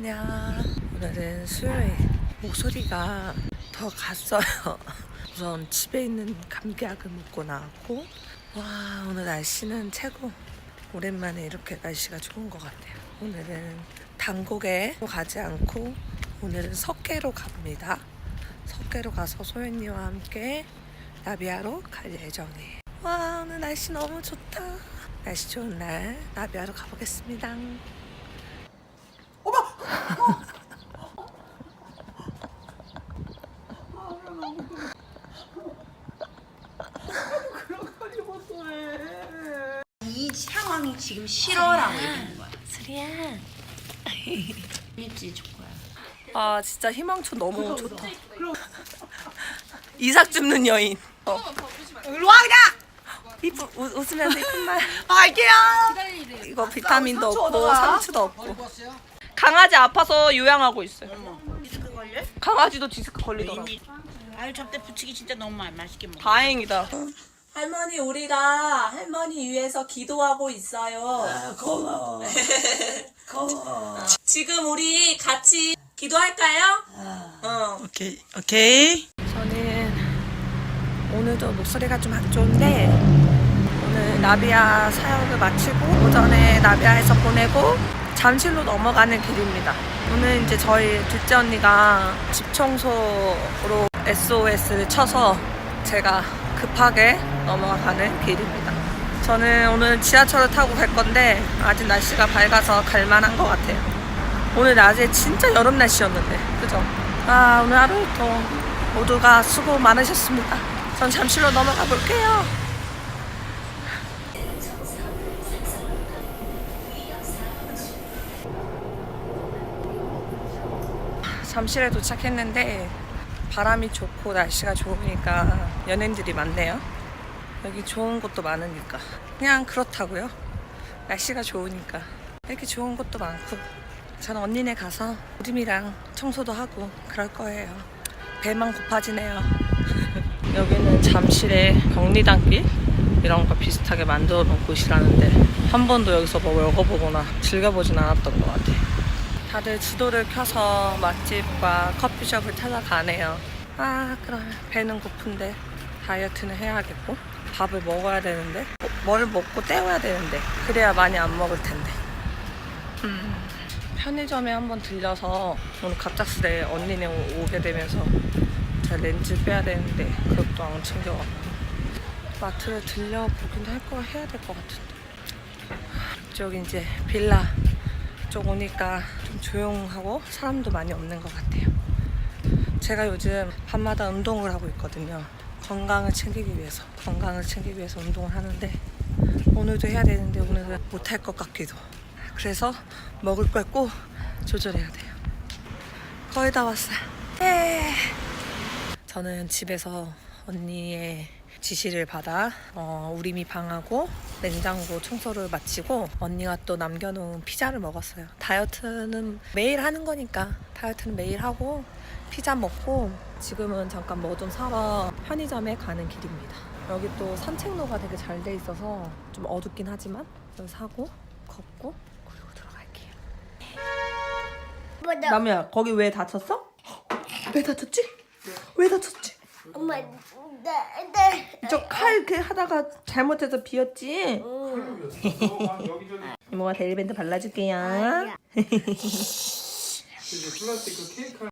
안녕. 오늘은 수요일. 목소리가 더 갔어요. 우선 집에 있는 감기약을 먹고 나왔고, 와, 오늘 날씨는 최고. 오랜만에 이렇게 날씨가 좋은 것 같아요. 오늘은 단곡에 가지 않고, 오늘은 석계로 갑니다. 석계로 가서 소연이와 함께 나비하러 갈 예정이에요. 와, 오늘 날씨 너무 좋다. 날씨 좋은 날 나비하러 가보겠습니다. 이 상황이 지금 싫어라고 얘기하는 거야. 수리야. 일지 좋고야. 아 진짜 희망초 너무 좋다. 이삭 줍는 여인. 어. 일로 와 그냥. 이쁘 웃- 웃으면서 이쁜 말. 갈게요. 이거 비타민도 없고. 상추도 없고. 강아지 아파서 요양하고 있어요. 디스크 걸려? 강아지도 디스크 걸리더라고. 아유 저때 부치기 진짜 너무 맛- 맛있게 먹어. 다행이다. 할머니 우리가 할머니 위해서 기도하고 있어요. 고마워. 고마워. 지금 우리 같이 기도할까요? 어. 오케이, 오케이. 저는 오늘도 목소리가 좀 안 좋은데 오늘 나비야 사역을 마치고 오전에 나비야에서 보내고 잠실로 넘어가는 길입니다. 오늘 이제 저희 둘째 언니가 집 청소로 SOS를 쳐서 제가 급하게 넘어가는 길입니다. 저는 오늘 지하철을 타고 갈 건데 아직 날씨가 밝아서 갈 만한 것 같아요. 오늘 낮에 진짜 여름 날씨였는데 그죠? 아 오늘 하루도 모두가 수고 많으셨습니다 전 잠실로 넘어가 볼게요 잠실에 도착했는데 바람이 좋고 날씨가 좋으니까 연예인들이 많네요 여기 좋은 곳도 많으니까 그냥 그렇다고요 날씨가 좋으니까 이렇게 좋은 곳도 많고 저는 언니네 가서 우림이랑 청소도 하고 그럴 거예요. 배만 고파지네요. 여기는 잠실의 경리단길 이런 거 비슷하게 만들어 놓은 곳이라는데 한 번도 여기서 뭐 먹어보거나 즐겨보진 않았던 것 같아요. 다들 지도를 켜서 맛집과 커피숍을 찾아가네요. 아 그럼 배는 고픈데 다이어트는 해야겠고 밥을 먹어야 되는데 뭐- 뭘 먹고 때워야 되는데 그래야 많이 안 먹을 텐데. 음. 편의점에 한번 들려서 오늘 갑작스레 언니네 오- 오게 되면서 제가 렌즈 빼야 되는데 그것도 안 챙겨왔고 마트를 들려보긴 할 거 해야 될 것 같은데 이쪽 이제 빌라 쪽 오니까 좀 조용하고 사람도 많이 없는 것 같아요 제가 요즘 밤마다 운동을 하고 있거든요 건강을 챙기기 위해서 건강을 챙기기 위해서 운동을 하는데 오늘도 해야 되는데 오늘은 못할 것 같기도 그래서 먹을 걸 꼭 조절해야 돼요. 거의 다 왔어요. 예. 저는 집에서 언니의 지시를 받아 어, 우리미 방하고 냉장고 청소를 마치고 언니가 또 남겨놓은 피자를 먹었어요. 다이어트는 매일 하는 거니까 다이어트는 매일 하고 피자 먹고 지금은 잠깐 뭐 좀 사러 편의점에 가는 길입니다. 여기 또 산책로가 되게 잘 돼 있어서 좀 어둡긴 하지만 좀 사고 걷고 그리고 들어갈게요. 남이야 거기 왜 다쳤어? 왜 다쳤지? 왜 다쳤지? 엄마, 나, 나. 저칼 이렇게 하다가 잘못해서 비었지? 이모가 데일밴드 발라줄게요. 아니야. 이제 플라스틱 그 케이크